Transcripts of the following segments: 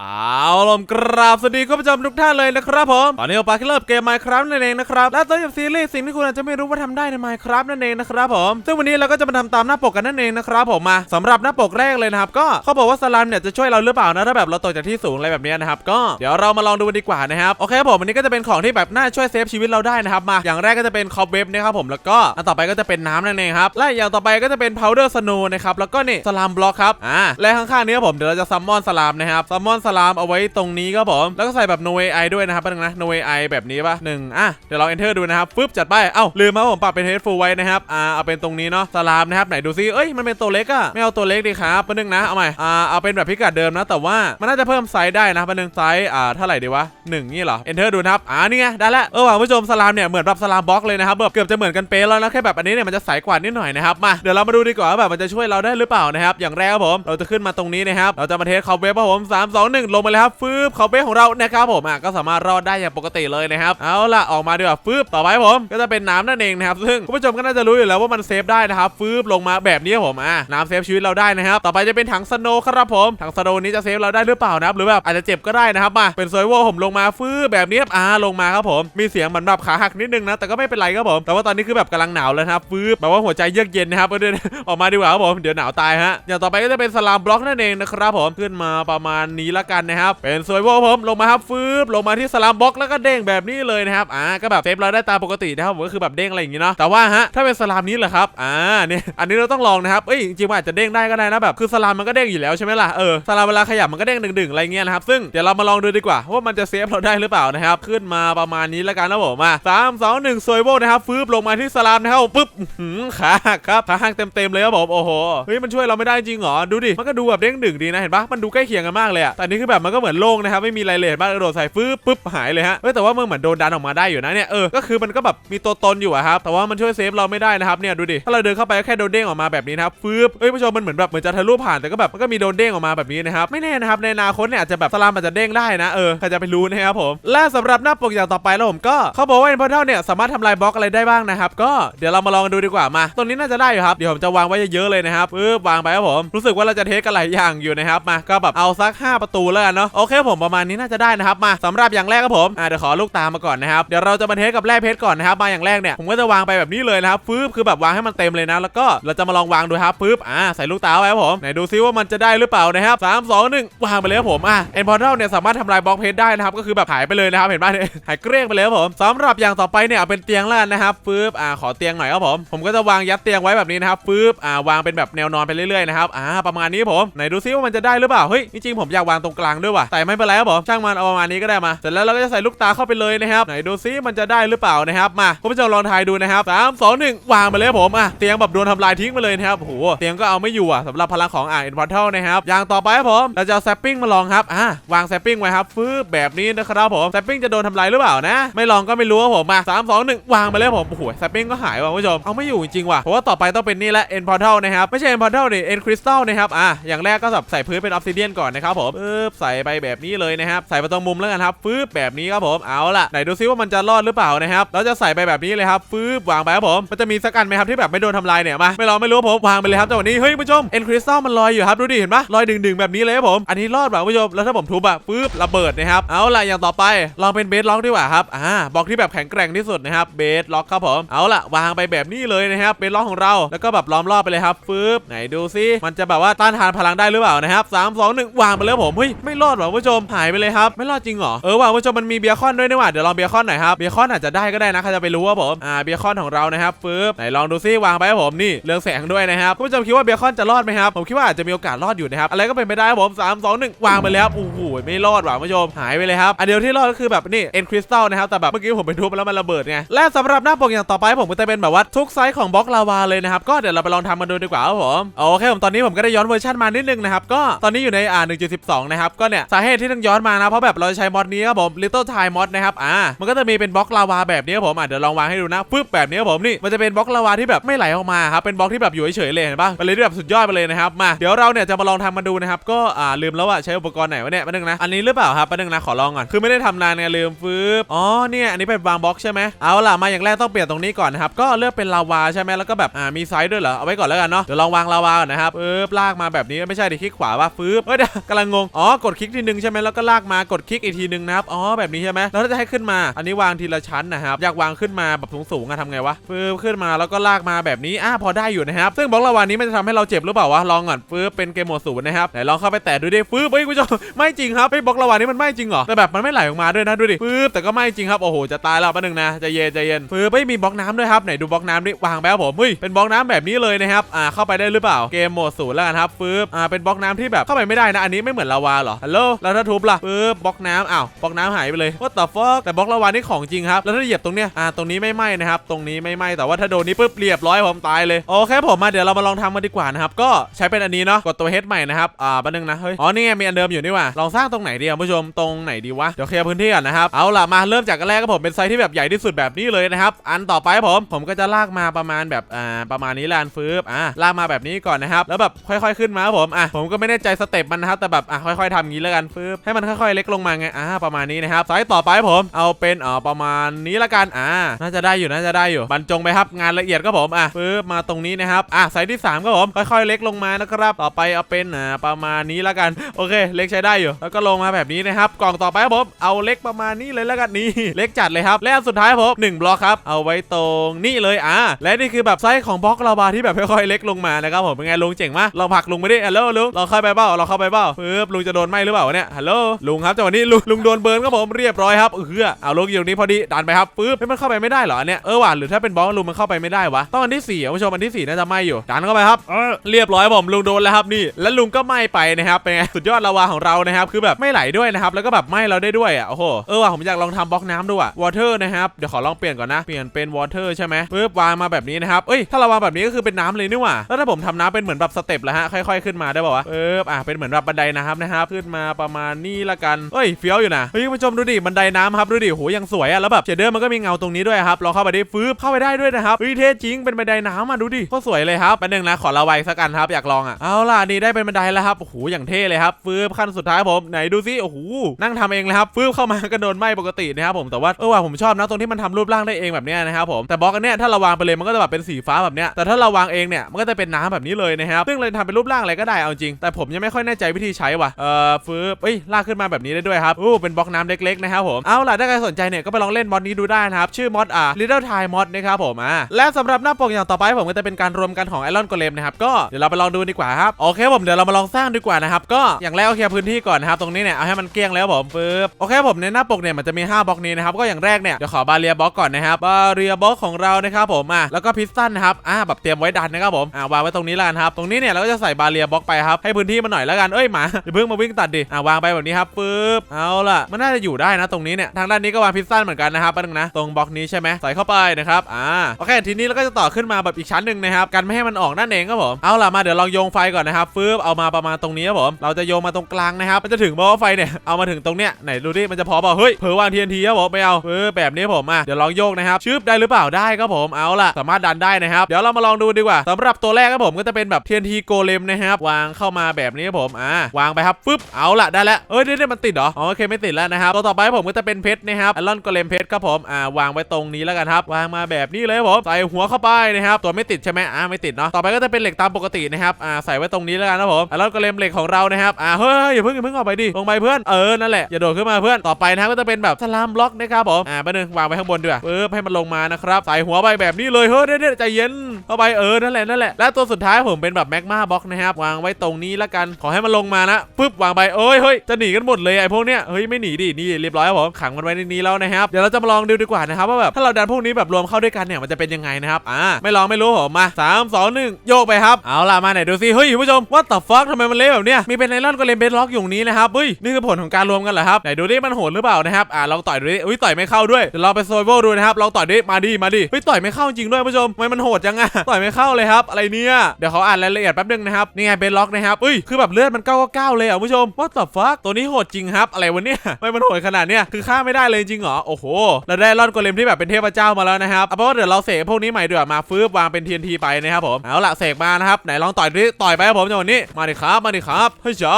เอาลมกราบสวัสดีคุณผู้ชมทุกท่านเลยนะครับผมตอนนี้เราไปเริ่มเกม Minecraft นั่นเองนะครับและตัวอย่างซีรีส์สิ่งที่คุณอาจจะไม่รู้ว่าทำได้ใน Minecraft นั่นเองนะครับผมซึ่งวันนี้เราก็จะมาทำตามหน้าปกกันนั่นเองนะครับผมมาสำหรับหน้าปกแรกเลยนะครับก็เขาบอกว่าสลัมเนี่ยจะช่วยเราหรือเปล่านะถ้าแบบเราตกจากที่สูงอะไรแบบนี้นะครับก็เดี๋ยวเรามาลองดูกันดีกว่านะครับโอเคครับผมวันนี้ก็จะเป็นของที่แบบน่าช่วยเซฟชีวิตเราได้นะครับมาอย่างแรกก็จะเป็นคอปเว็บนะครับผมแล้วก็อันต่อไปก็จะเป็นน้ำนั่นเองครับและอย่างต่อไปก็จะเป็น powder snow นะครับแล้วก็นี่สลามบล็อกครับอ่าและข้างๆนี้ผมเดี๋ยวเราจะซัมมอนสลามนะครับซัมมอนสลามเอาไว้ตรงนี้ครับผมแล้วก็ใส่แบบ no AI ด้วยนะครับแป๊บนึงนะ no AI แบบนี้ป่ะหนึ่งอะเดี๋ยวเรา enter ดูนะครับฟึบจัดไปเอ้าลืมมาผมปรับเป็น headful ไว้นะครับอ่าเอาเป็นตรงนี้เนาะสลามนะครับไหนดูซิเอ้ยมันเป็นตัวเล็กอะไม่เอาตัวเล็กดีครับแป๊บนึงนะเอาใหม่อ่าเอาเป็นแบบพิกัดเดิมนะแต่ว่ามันน่าจะเพิ่มไซส์ได้นะแป๊บนึงไซส์อ่าเท่าไหร่ดีวะหนึ่งนี่เหรอ enter ดูนะครับอ่านี่ไงได้ล้วเออว่ะผู้ชมสลามเนี่ยเหมือนแบบสลามบล็อกเลยนะครับแบบเกือบจะเหมือนกันเป๊ะแล้วนะแค่แบบอันนี้เนี่ยมันจะใสกว่านิดหน่อยนะครับมาเดี๋ยวเรามาดูดีกว่าว่าแบบมันจะช่วยเราได้หรือเปล่านะครับอย่างแรกครับผมเราจะขึ้นมาตรงนี้นะครับเราจะมาเทสคอมเวฟครับผม3 2 1ลงมาเลยครับฟืบคอเวฟของเรานะครับผมอะก็สามารถรอดได้อย่างปกติเลยนะครับเอาล่ะออกมาดีกว่าฟืบต่อไปผมก็จะเป็นน้ำนั่นเองนะครับซึ่งคุณผู้ชมก็น่าจะรู้อยู่แล้วว่ามันเซฟได้นะครับฟืบลงมาแบบนี้ผมอะน้ำเซฟชีวิตเราได้นะครับต่อไปจะเป็นถังสโนว์ครับผมถังสโนว์นี้จะเซฟเราได้หรือเปล่านะครับหรือแบบอาจจะเจ็บก็ได้นะครับมาเป็นโซยโวผมลงมาฟืบแบบนี้อ่าลงมาครับผมมีเสียงเหมือนแบบขาหักนิดนึงนะแต่ก็ไม่เป็นไรครับผมแต่ว่าตอนนี้คือแบบกำลังหนาวเลยนะครับฟืบแบบว่าหัวใจเยือกเย็นนะครับเดินออกมาดีกว่าครับผมเดี๋ยวหนาวตายฮะอย่างต่อไปก็จะเป็นสลามบล็อกนั่นเองนะครับผมขึ้นมาประมาณนี้ละกันนะครับ เป็นสวยโวผมลงมาครับฟืบลงมาที่สลามบล็อกแล้วก็เด้งแบบนี้เลยนะครับอ่าก็แบบเซฟเราได้ตามปกตินะครับผมก็คือแบบเด้งอะไรอย่างงี้เนาะแต่ว่าฮะถ้าเป็นสลามนี้เหรอครับอ่าเนี่ยอันนี้เราต้องลองนะครับเอ้ยจริงๆอาจจะเด้งได้ก็ได้นะแบบคือสลามมันก็เด้งอยู่แล้วใช่ไหมล่ะเออสลามเวลาขยับมันก็เด้งดึงๆอะไรเงี้ยนะครับซึ่งเดี๋ยวเรามาลองดูดีกว่าว่ามันจะเซฟเราได้หรือเปล่านะครับขึ้นมาประมาณนี้ละกันนะผมมาสามสองหนึ่งสวยโวนะครับฟืบลงมาที่สลามนะครับปุ๊บหือขาหักครับขาหักเต็มๆเลยครับผมโอ้โหเฮ้ยมันช่วยเราไม่ได้จริงเหรอดูดิมันก็ดูแบบเด้งดึงดีนะเห็นปะมันดูใกล้เคียงกันมากเลยอะแต่นี้คือแบบมันก็เหมือนโล่งนะครับไม่มีไรเลยเห็นกระโดดใส่ฟืบปุ๊บหายเลยฮะเฮ้ยแต่ว่ามันเหมือนโดนดันออกมาได้อยู่นะเนี่ยเออก็คือมันก็แบบมีตัวตนอยู่อะครับแต่ว่ามันช่วยเซฟเราไม่ได้นะครับเนี่ยดูดิถ้าเราเดินเข้าไปก็แค่โดนเด้งออกมาแบบนี้นะครับฟืบเฮ้ยผู้ชมมันเหมือนแบบเหมือนจะทะลุผ่านแต่ก็แบบมันก็มีโดนเด้งออกมาแบบนี้นะครับไม่แน่นะครับในอนาคตเนี่ยอาจจะแบบสลามอาจจะเด้งได้นะเออใครจะไปรู้นะครับผมและสำหรับหน้าปกอย่างต่อไปแล้วผมก็เขาบอกว่าเอ็นพอร์ทัลเนี่ยสามารถทำลายบล็อกอะไรได้บ้างนะครับก็เดี๋ยวเรามาลองกันดูดีกว่ามาตรงนี้น่าจะได้อยู่ครับเดี๋ยวผมจะวางไว้เยอะๆเลยนะครับปึ๊บวางไปครับผมรู้สึกว่าเราจะเทสกันหลายอย่างอยู่นะครับมาก็แบบเอาสัก 5 ประตูแล้วกันเนาะโอเคผมประมาณนี้น่าจะได้นะครับมาสำหรับอย่างแรกครับผมอ่าเดี๋ยวขอลูกตามาก่อนนะครับเดี๋ยวเราจะมาเทสกับแร่เพชรก่อนนะครับมาอย่างแรกเนี่ยผมก็จะวางไปแบบนี้เลยนะครับปึ๊บคือแบบวางให้มันเต็มเลยนะ แล้วก็เราจะมาลองวางดูครับปึ๊บอ่าใส่ลูกตาไว้ครับผมไหนดูซิว่ามันจะได้หรือเปล่านะครับสามสองหนึ่งวางไปเลยครับผมอะเอ็นพอร์ทัลเนี่ยสามารถทำลายบล็อกเพชรได้นะครับก็คือแบบหายไปเลยนะครับเห็นป่ะเนี่ยหายเกลี้ยงไปเลยครับผมสำหรับอย่างต่อไปเนี่ยเอาเป็นเตียงแล้วนนะครับปึ๊บอ่าขอเตียงหน่อยครับผมผมก็จะวางยัดเตียงไว้แบบนี้นะครับปึ๊บอ่าวางเป็นแบบแนวนอนไปเรื่อยๆนะครับอ่าประมาณนี้ผมไหนดูซิว่ามันจะได้หรือเปล่าเฮ้ยจริงๆผมอยากวางตรงกลางด้วยว่ะแต่ไม่เป็นไรครับผมช่างมันเอาประมาณนี้ก็ได้มาเสร็จแล้วเราก็จะใส่ลูกตาเข้าไปเลยนะครับไหนดูซิมันจะได้หรือเปล่านะครับมาคุณผู้ชมลองทายดูนะครับสามสองหนึ่งวางไปเลยผมอะเตียงแบบโดนทำลายทิ้งไปเลยนะครับโอ้โหเตียงก็เอาไม่อยู่อะสำหรับพลังของอ่าเอ็นพอร์ทัลนะครับอย่างต่อไปครับผมเราจะเอาแซปปิ้งมาลองครับอ่าวางแซปปิ้งไว้ครับฟืบแบบนี้นะครับผมแซปปิ้งจะโดนทำลายหรือเปล่านะ ไม่ลองก็ไม่รู้ครับผมมาสามสองหนึ่งวางไปเลยผมโอ้โหแซปปิ้งก็หายว่ะคุณผู้ชมเอาไม่อยู่จริงว่ะเพราะว่าต่อไปต้องเป็นนี่แหละเอ็นพอร์ทัลนะครับไม่ใช่เอ็นพอร์ทัลดิเอ็นคริสตัลนะครับอะอย่างแรกก็แบบใส่พื้นเป็นออฟซิเดียนก่อนนะครับผมปึ๊บใส่ไปแบบนี้เลยนะครับใส่ไปตรงมุมแล้วกันครับฟืบแบบนี้ครับผมเอาล่ะไหนดูซิว่ามันจะรอดหรือเปล่านะครับเราจะใส่ไปแบบนี้เลยครับฟืบวางไปครับผมมันจะมีสักอันไหมครับที่แบบไม่โดนทำลายเนี่ยมาไม่ลอไม่รู้ผมวางไปเลยครับแต่วันนี้เฮ้ยผู้ชมเอ็นคริสตัลมันลอยอยู่ครับดูดิเห็นปะลอยดึงๆแบบนี้เลยครับผมอันนี้รอดป่ะผู้ชมแล้วถ้าผมทุบอะฟืบระเบิดนะครับเอาล่ะอย่างต่อไปลองเป็นเบสล็อกดีกว่าครับอ่าบล็อกที่แบบแข็งแกร่งที่สุดนะครับเบสล็อกครับผมเอาล่ะวางไปแบบนี้เลยนะครับเบสล็อกของเราแล้วก็แบบล้อมรอบไปเลยครับฟืบไหนดูซิมันจะแบบว่าต้านทานพลังได้หรือเปล่านะครับสามสองหนึ่งวางไปเลยผมเฮ้ยไม่รอดว่ะคุณผู้ชมหายไปเลยครับ ไม่รอดจริงเหรอ เออว่ะผู้ชมมันมีเบียคอนด้วยนี่หว่าเดี๋ยวลองเบียคอนหน่อยครับเบียคอนอาจจะได้ก็ได้นะใครจะไปรู้ว่าผมอ่าเบียคอนของเรานะครับฟืบไหนลองดูซิวางไปครับผมนี่เรืองแสงด้วยนะครับผู้ชมคิดว่าเบียคอนจะรอดไหมครับผมคิดว่าอาจจะมีโอกาสรอดอยู่นะครับอะไรก็เป็นไปได้ครับผมสามสองหนึ่งวางไปแล้วครับโอ้โหไม่รอดว่ะผู้ชมหายไปเลยครับอันเดียวที่รอดก็คือแบบนี่เอ็นคริสตัลนะครับแต่แบบเมื่อกี้ผมไปทุบแล้วมันระเบิดไงและสำหรับหน้าปกอย่างต่อไปผมก็จะเป็นแบบว่าทุกไซส์ของบล็อกลาวาเลยนะครับก็เดี๋ยวเราไปลองทำกันดูดีกว่าครับผมโอเคผมตอนนี้ผมก็ได้ย้อนเวอร์ชันมานิดนึงนะครับก็ตอนนี้อยู่ในอ่า1.12นะครับก็เนี่ยสาเหตุที่ต้องย้อนมานะเพราะแบบเราจะใช้มอดนี้ครับผม Little Time Mod นะครับอ่ามันก็จะมีเป็นบล็อกลาวาแบบนี้ครับผมอะเดี๋ยวลองวางให้ดูนะปึ๊บแบบนี้ครับผมนี่มันจะเป็นบล็อกลาวาที่แบบไม่ไหลออกมาครับเป็นบล็อกที่แบบอยู่เฉยๆเลยเห็นปะเป็นเลยที่แบบสุดยอดไปเลยนะครับมาเดี๋ยวเราเนี่ยจะมาลองทำมันดูนะครับก็อ่าลืมแล้วว่าใช้อุปกรณ์ไหนวะเนี่ยมานึงนะอันนี้หรือเปล่าครับมานึงนะขอลองก่อนคือไม่ได้ทำนานไงลืมฟืบอ๋อเนี่ยอันนี้เป็นวางบล็อกใช่ไหมเอาล่ะมาอย่างแรกต้องเปลี่ยนตรงนี้ก่อนนะครับก็เลือกเป็นลาวาใช่ไหมแล้วก็แบบอ่ามีไซส์ด้วยเหรอเอาไว้ก่อนแล้วกันเนาะเดี๋ยวลองวางลาวาก่อนนะครับปึ๊บลากมาแบบนี้ไม่ใช่ดิคลิกขวาว่าฟืบเฮ้ยกำลังงงออ๋อกดคลิกทีนึงใช่ไหมแล้วก็ลากมากดคลิกอีกทีนึงนะครับอ๋อแบบนี้ใช่ไหมแล้วถ้าจะให้ขึ้นมา อันนี้วางทีละชั้นนะครับอยากวางขึ้นมาแบบสูงๆอะทำไงวะฟื้บขึ้นมาแล้วก็ลากมาแบบนี้อะพอได้อยู่นะครับซึ่งบล็อกลาวานี้มันจะทำให้เราเจ็บหรือเปล่าวะลองก่อนฟื้บเป็นเกมโหมดศูนย์นะครับไหนลองเข้าไปแตะดูดิฟื้บเฮ้ยคุณผู้ชมไม่จริงครับไอ้บล็อกลาวานี้มันไม่จริงเหรอแต่แบบมันไม่ไหลออกมาด้วยนะดูดิฟื้บแต่ก็ไม่จริงครับโอ้โหจะตายแล้วแป๊บนึงนะใจเย็นใจเย็นฟื้บเฮ้ยมีบล็อกน้ำด้วยครับไหนดูบล็อกน้ำดิวางไปครับผมเฮ้ยเป็นบล็อกน้ำแบบนี้เลยนะครับอ่าเข้าไปได้หรือเปล่าเกมโหมดศูนย์แล้วกันครับฟื้บอ่าเป็นบล็อกน้ำที่แบบเข้าไปไม่ได้นะอันนี้ไม่เหมือนลาวาาเหรอฮัลโหลแล้วถ้าทุบล่ะฟื้บบล็อกน้ำอ้าวบล็อกน้ำหายไปเลย what the fuck แต่บล็อกลาวานี่ของจริงครับแล้วถ้าเหยียบตรงเนี้ยอ่าตรงนี้ไม่ไหม้นะครับตรงนี้ไม่ไหม้แต่ว่าถ้าโดนนี้ปุ๊บเรียบร้อยผมตายเลยโอเคผมมาเดี๋ยวเรามาลองทำกันดีกว่านะครับก็ใช้เป็นอันนี้เนาะกดตัว H ใหม่นะครับอ่าแป๊บนึงนะเฮ้ยอ๋อนี่ไงมีอันเดิมอยู่นี่ว่าลองสร้างตรงไหนดีอะคุณผู้ชมตรงไหนดีวะเดี๋ยวเคลียร์พื้นที่ก่อนนะครับเอาล่ะมาเริ่มจากอันแรกก็ผมเป็นไซส์ที่แบบใหญ่ที่สุดแบบนี้เลยนะครับอันต่อไปผมผมก็จะลากมาประมาณแบบอ่าประมาณนี้แลนฟืบอ่าลากมาแบบนี้ก่อนนะครับแล้วแบบค่อย ๆขึ้นมาผมอะผมก็ไม่แน่ใจสเต็ปมันนะครับแต่แบบอะค่ค่อยๆทำงนี้แล้วกันฟืบให้มันค่อยๆเล็กลงมาไงอ่าประมาณนี้นะครับไซส์ต่อไปผมเอาเป็นอ่าประมาณนี้ละกันอ่าน่าจะได้อยู่น่าจะได้อยู่บรรจงไปครับงานละเอียดก็ผมอะฟืบมาตรงนี้นะครับอะไซส์ที่สามก็ผมค่อยๆเล็กลงมานะครับต่อไปเอาเป็นอ่าประมาณนี้ละกันโอเค เล็กใช้ได้อยู่ แล้วก็ลงมาแบบนี้นะครับกล่องต่อไปครับผมเอาเล็กประมาณนี้เลยแล้วกันนี่เล็กจัดเลยครับและสุดท้ายผมหนึ่งบล็อกครับเอาไว้ตรงนี่เลยอะและนี่คือแบบไซส์ของบล็อกลาวาที่แบบค่อยๆเล็กลงมานะครับผมเป็นไงลุงเจ๋งมากลองผลักลุงไปดิฮัลโหลลุงเราเข้าไปเปล่าเราเข้าไปเปล่าปึ๊บลุงจะโดนไหมหรือเปล่าวะเนี่ยฮัลโหลลุงครับจังหวะนี้ลุงลุงโดนเบิร์นครับผมเรียบร้อยครับเออเอาลุงอยู่ตรงนี้พอดีดันไปครับปึ๊บเฮ้มันเข้าไปไม่ได้เหรอเนี่ยเออว่ะหรือถ้าเป็นบล็อกลุงมันเข้าไปไม่ได้วะต้องอันที่สี่คุณผู้ชมอันที่สี่น่าจะไหมอยู่ดันเข้าไปครับเออเรียบร้อยผมลุงโดนแล้วครับนี่ แล้วลุงก็ไหมไปนะครับเป็นไงสุดยอดลาวาของเรานะครับคือแบบไม่ไหลด้วยนะครับแล้วก็แบบไหมเราได้ด้วยอะโอ้โหเออว่ะผมอยากลองทำบล็อกน้ำดูอะวอเตอร์นะครับเดี๋ยวขอลองเปลี่ยนก่อนนะเปลี่ยนเป็นวอเตอร์ใช่ไหมปึ๊บวางมาแบบนี้นะครับเอ้ยถ้าเราวางแบบนี้ก็คือเป็นน้ำเลยนี่หว่าแล้วถ้าผมทำน้ำเป็นเหมือนแบบสเต็ปแล้วฮะค่อยๆขึ้นมาได้ป่าวะปึ๊บอะเป็นเหมือนแบบบันไดน้ำนะครับับขึ้นมาประมาณนี้ละกันเอ้ยเฟี้ยวอยู่นะเฮ้ยผู้ชมดูดิบันไดน้ำครับดูดิโหยังสวยอะแล้วแบบเชดเดอร์มันก็มีเงาตรงนี้ด้วยครับลองเข้าไปไดิฟืบเข้าไปได้ด้วยนะครับเฮ้ยเท่จริงเป็นบันไดน้ำมาดูดิก็สวยเลยครับแป๊บนึงนะขอระไว้สักกันครับอยากลองอะเอาล่ะนี่ได้เป็นบันไดแล้วครับโอ้โหอย่างเท่เลยครับฟืบขั้นสุดท้ายผมไหนดูซิโอ้โหนั่งทำเองเลยครับฟืบเข้ามาก็โดนไหม้ปกตินะครับผมแต่ว่าเออว่ะผมชอบนะตรงที่มันทำรูปร่างได้เองแบบเนี้ยนะครับผมแต่บล็อกอันเนี้ยถ้าเราวางไปเลยมันก็จะแบบเป็นสีฟ้าแบบเนี้ยแต่ถ้าเราวางเองเนี่ยมันก็จะเป็นน้ำแบบนี้เลยนะครับซึ่งเลยทำเป็นรูปร่างอะไรก็ได้เอาจริง แต่ผมยังไม่ค่อยแน่ใจวิธีใช้ว่ะเออ่อฟืบเอ้ยลากขึ้นมาแบบนี้ได้ด้วยครับอู้เป็นบล็อกน้ำเล็กๆนะครับผมเอาล่ะถ้าใครสนใจเนี่ยก็ไปลองเล่นมอดนี้ดูได้นะครับชื่อมอดอะ Little Thai Mod นะครับผมอะและสำหรับหน้าปกอย่างต่อไปผมก็จะเป็นการรวมกันของไอรอนโกเลมนะครับก็เดี๋ยวเราไปลองดูดีกว่าครับโอเคผมเดี๋ยวเรามาลองสร้างดีกว่านะครับก็อย่างแรกเอาเคลียร์พื้นที่ก่อนนะครับตรงนี้เนี่ยเอาให้มันเกลี้ยงแล้วผมปึ๊บโอเคผมในหน้าปกเนี่ยมันจะมี 5บล็อกนี้นะครับก็อย่างแรกเนี่ยเดี๋ยวขอบาเรียบล็อกก่อนนะครับบาเรียบล็อกของเรานะครับผมอะแล้วก็พิสตันนะครับอะแบบเตรียมไว้ดันนะครับผมอะวางไว้ตรงนี้แล้วกันครับตรงนี้เนี่ยเราก็จะใส่บาเรียบล็อกไปครับให้พื้นที่มันหน่อยแล้วกันเอ้ยหมาอย่าเพิ่งมาวิ่งตัดดิอะวางไปแบบนี้ครับปึ๊บเอาล่ะ มันน่าจะอยู่ได้นะตรงนี้เนี่ยทางด้านนี้ก็วางพิสตันเหมือนกันนะครับแป๊บนึงนะตรงบล็อกนี้ใช่ไหมใส่เข้าไปนะครับอ่าโอเคทีนี้เราก็จะต่อขึ้นมาแบบอีกชั้นหนึ่งนะครับกันไม่ให้มันออกนั่นเองครับผมเอาล่ะมาเดี๋ยวลองโยงไฟก่อนนะครับปึ๊บเอามาประมาณตรงนี้ครับผมเราจะโยงมาตรงกลางนะครับมันจะถึงเพราะว่าไฟเนี่ยเอามาถึงตรงเนี้ยไหนดูดิมันจะพอเปล่าเฮ้ยเผลอวาง TNT ครับผมไม่เอาปึ๊บแบบนี้ผมอะเดี๋ยวลองโยกนะครับชึบได้หรือเปล่าได้ครับผมเอาล่ะสามารถดันได้นะครับเดี๋ยวเรามาลองดูดีกว่าสำหรับตัวแรกครับผมก็จะเป็นแบบ TNT โกเลมนะครับวางเข้ามาแบบนี้ครับผมอ่าวางไปครับปึ๊บเอาละได้แล้วเอ้ยเดี๋ยวๆมันติดเหรออ๋อโอเคไม่ติดแล้วนะครับตัวต่อไปผมก็จะเป็นเพชรนะครับไอรอนกเลมเพชรครับผมอ่าวางไว้ตรงนี้แล้วกันครับวางมาแบบนี้เลยครับผมใส่หัวเข้าไปนะครับตัวไม่ติดใช่ไหมอ่าไม่ติดเนาะต่อไปก็จะเป็นเหล็กตามปกตินะครับอ่าใส่ไว้ตรงนี้แล้วกันครับผมไอรอนกเลมเหล็กของเรานะครับอ่าเฮ้ยอย่าเพิ่งอย่าเพิ่งออกไปดิลงไปเพื่อนเออนั่นแหละอย่าโดดขึ้นมาเพื่อนต่อไปนะก็จะเป็นแบบสลามบล็อกนะครับผมอ่าไปหนึ่งวางไว้ข้างบนดีกว่าปึ๊บให้มันลงมานะครับใส่หัวไปแบบนี้เลยเฮ้ยเดี๋ยวๆใจเย็นเข้าไปเออนั่นแหละนั่นแหละและตัวสุดท้ายผมเป็นแบบแมกมาบล็อกนะครับวางไว้ตรงนี้แล้วกันขอให้มันลงมานะปึ๊บวางไปเอ้ยเฮ้ยจะหนีกันหมดเลยไอ้พวกเนี้ยเฮ้ยไม่หนีดินี่เรียบร้อยครับผมขังมันไว้ในนี้แล้วนะครับเดี๋ยวเราจะมาลองดูดีกว่านะครับว่าแบบถ้าเราดันพวกนี้แบบรวมเข้าด้วยกันเนี่ยมันจะเป็นยังไงนะครับอ่าไม่ลองไม่รู้ผมมาสามสองหนึ่งโยกไปครับเอาล่ะมาไหนดูซิเฮ้ยคุณผู้ชมว่าต่อฟักทำไมมันเละแบบเนี้ยมีเป็นไอรอนก็เลนเบสล็อกอยู่นี้นะครับเฮ้ยนี่คือผลของการรวมกันเหรอครับไหนดูดิมันโหดหรือเปล่านะครับอ่าลองต่อยดูดิอุ้ยต่อยไม่เข้าด้วยเดี๋ยวเราไปโซยโวดูนะครับลองต่อยดิมาดิมาดิเฮ้ยต่อยไม่เข้าจริงด้วยผู้ชมทำไมมันโหดจังอะต่อยไม่เข้าเลยครับอะไรเนี่ยเดี๋ยวเขาอ่านรายละเอียดแป๊บนึงนะครับนี่ไงเบสล็อกนะครับอุ้ยคือแบบเลือดมัน999เลยอะคุณผู้ชมว่าต่อฟักตัวนี้โหดจริงครับ อะไรวะเนี่ยไม่มันโหดขนาดเนี้ยคือฆ่าไม่ได้เลยจริงเหรอโอ้โหเราได้รอนโกเลมที่แบบเป็นเทพเจ้ามาแล้วนะครับเอาเป็นว่าเดี๋ยวเราเสกพวกนี้ใหม่ดีกว่ามาฟื้นวางเป็น TNT ไปนะครับผมเอาละเสกมานะครับไหนลองต่อยดิต่อยไปครับผมจังหวะนี้มาดิครับมาดิครับเฮ้ยจ้า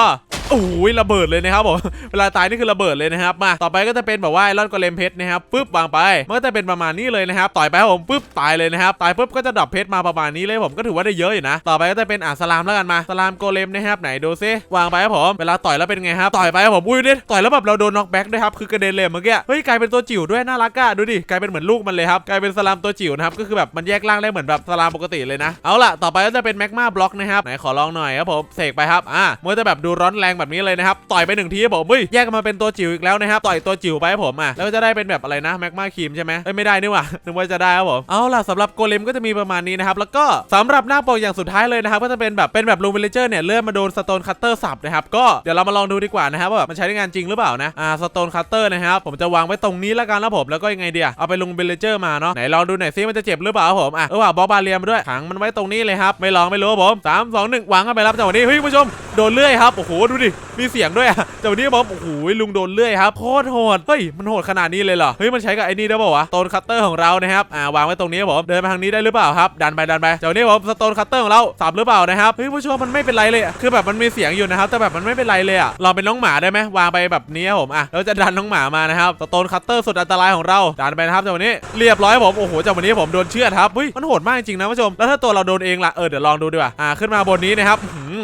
โอ้ยระเบิดเลยนะครับผมเวลาตายนี่คือระเบิดเลยนะครับมาต่อไปก็จะเป็นแบบว่าไอรอนโกเลมเพชรนะครับปึ๊บวางไปมันก็จะเป็นประมาณนี้เลยนะครับต่อยไปครับผมปึ๊บตายเลยนะครับตายปุ๊บก็จะดรอปเพชรมาประมาณนี้เลยผมก็ถือว่าได้เยอะอยู่นะ ต่อไปก็จะเป็นอ่าสลามแล้วกันมาสลามโกเลมนะครับไหนดูซิวางไปครับผมเวลาต่อยแล้วเป็นไงครับต่อยไปครับผมอุ้ยเนี่ยต่อยแล้วแบบเราโดนน็อกแบ็กด้วยครับคือกระเด็นเลยเมื่อกี้เฮ้ยกลายเป็นตัวจิ๋วด้วยน่ารักอะดูดิกลายเป็นเหมือนลูกมันเลยครับกลายเป็นสลามตัวจิ๋วนะครับก็คือแบบมันแยกร่างได้เหมือนแบบสลามปกติเลยนะเอาล่ะต่อไปก็จะเป็นแมกมาบล็อกนะครับไหนขอลองหน่อยครับผมเสกไปครับอ่ามันจะแบบดูร้อนแรงแบบนี้เลยนะครับต่อยไปหนึ่งทีผมเฮ้ยแยกกันมาเป็นตัวจิ๋วอีกแล้วนะครับต่อยตัวจิ๋วไปผมอะแล้วจะได้เป็นแบบอะไรนะแมกมาครีมใช่ไหมเอ้ยไม่ได้นี่หว่านึกว่าจะได้ครับผมเอาล่ะสำหรับโกเลมก็จะมีประมาณนี้นะครับแล้วก็สำหรับหน้าปกอย่างสุดท้ายเลยนะครับก็จะเป็นแบบเป็นแบบลูมิเลเจอร์เนี่ยเลื่อนมาโดนสโตนคัตเตอร์สับนะครับก็เดี๋ยวเรามาลองดูดีกว่านะครับว่าแบบมันใช้ได้งานจริงหรือเปล่านะอ่าสโตนคัตเตอร์นะครับผมจะวางไว้ตรงนี้แล้วกันนะผมแล้วก็ยังไงเดียเอาไปลงวิลเลเจอร์มาเนาะไหนลองดูหน่อยซิมันจะเจ็บหรือเปล่าผมอะเออว่าบอบาเรียมด้วยขังมันไว้ตรงนี้เลยครับไม่ลองไม่รู้ผมสามสองหนึ่งวางเข้าไปรับจังหวะนี้เฮ้ยผู้ชมโดนเลื่อยครับโอ้โหดูดิมีเสียงด้วยอะจังหวะนี้ผมโอ้โหลุงโดนเลื่อยครับโคตรโหดเฮ้ยมันโหดขนาดนี้เลยเหรอเฮ้ยมันใช้กับไอ้นี่ได้เปล่าวะโตนคัตเตอร์ของเรานะครับอ่าวางไว้ตรงนี้ผมเดินไปทางนี้ได้หรือเปล่าครับดันไปดันไปจังหวนี้ผมสโตนคัตเตอร์ของเราสับหรือเปล่านะครับเฮ้ยผู้ชมมันไม่เป็นไรเลยอะคือแบบมันมีเสียงอยู่นะครับแต่แบบมันไม่เป็นไรเลยอะลองเป็นน้องหมาได้ไหมวางไปแบบนี้ผมอะเราจะดันน้องหมามานะครับสโตนคัตเตอร์สุดอันตรายของเราดันไปนะครับจังหวะนี้เรียบร้อยผมโอ้โหจังหวะนี้ผมโดนเชือดครับเฮ้ยมันโหดมากจริงนะผู้ชมแล้วถ้าตัวเราโดนเองล่ะเออเดี๋ยวลองดูดีกว่าอ่าขึ้นมาบนนี้นะครับ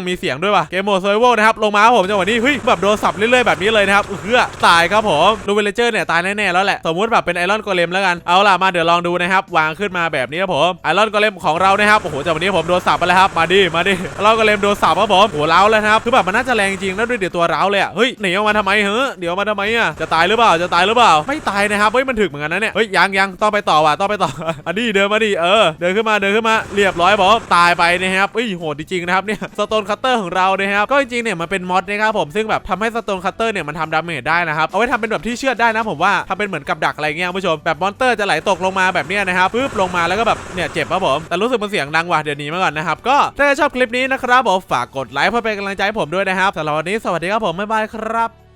มีเสียงด้วยว่ะเกมโหมดเซอร์ไวนะครับลงมาครับผมจังหวะนี้เฮ้ยแบบโดนสับเรื่อยๆแบบนี้เลยนะครับเออตายครับผมลูเวลเจอร์เนี่ยตายแน่ๆแล้วแหละสมมติแบบเป็นไอรอนโกเลมแล้วกันเอาล่ะมาเดี๋ยวลองดูนะครับวางขึ้นมาแบบนี้ครับผมไอรอนโกเลมของเรานะครับโอ้โหจังหวะนี้ผมโดนสับไปแล้วครับมาดิมาดิไอรอนโกเลมโดนสับครับผมโอ้โหเล้าแล้วนะครับคือแบบมันน่าจะแรงจริงแล้วด้วยเดี๋ยวตัวเล้าเลยอะเฮ้ยหนีออกมาทำไมเฮ้ยเดี๋ยวมาทำไมอะจะตายหรือเปล่าจะตายหรือเปล่า ไม่ตายนะครับเฮ้ยมันถึกเหมือนกันนะเนี่ยเฮ้ยยังยังต้องไปต่อว่ะต้องไปต่ออันนี้เดินมาดิเออเดินขึ้นมาเดินขึ้นมาเรียบร้อยผมตายไปนะครับเฮ้ยโหดจริงๆนะครับเนี่ยสโตนคัตเตอร์ของเรานะครับก็จริงๆเนี่ยมันเป็นมอดนะครับผมซึ่งแบบทำให้สโตนคัตเตอร์เนี่ยมันทำดาเมจได้นะครับเอาไว้ทำเป็นแบบที่เชื่อดได้นะผมว่าทำเป็นเหมือนกับดักอะไรเงี้ยผู้ชมแบบมอนเตอร์จะไหลตกลงมาแบบเนี้ยนะครับปึ๊บลงมาแล้วก็แบบเนี่ยเจ็บครับผมแต่รู้สึกมันเสียงดังว่ะเดี๋ยวนี้มาก่อนนะครับก็ถ้าชอบคลิปนี้นะครับผมฝากกดไลค์เพื่อเป็นกำลังใจให้ผมด้วยนะครับสำหรับวันนี้สวัสดีครับผมบ๊ายบายครับ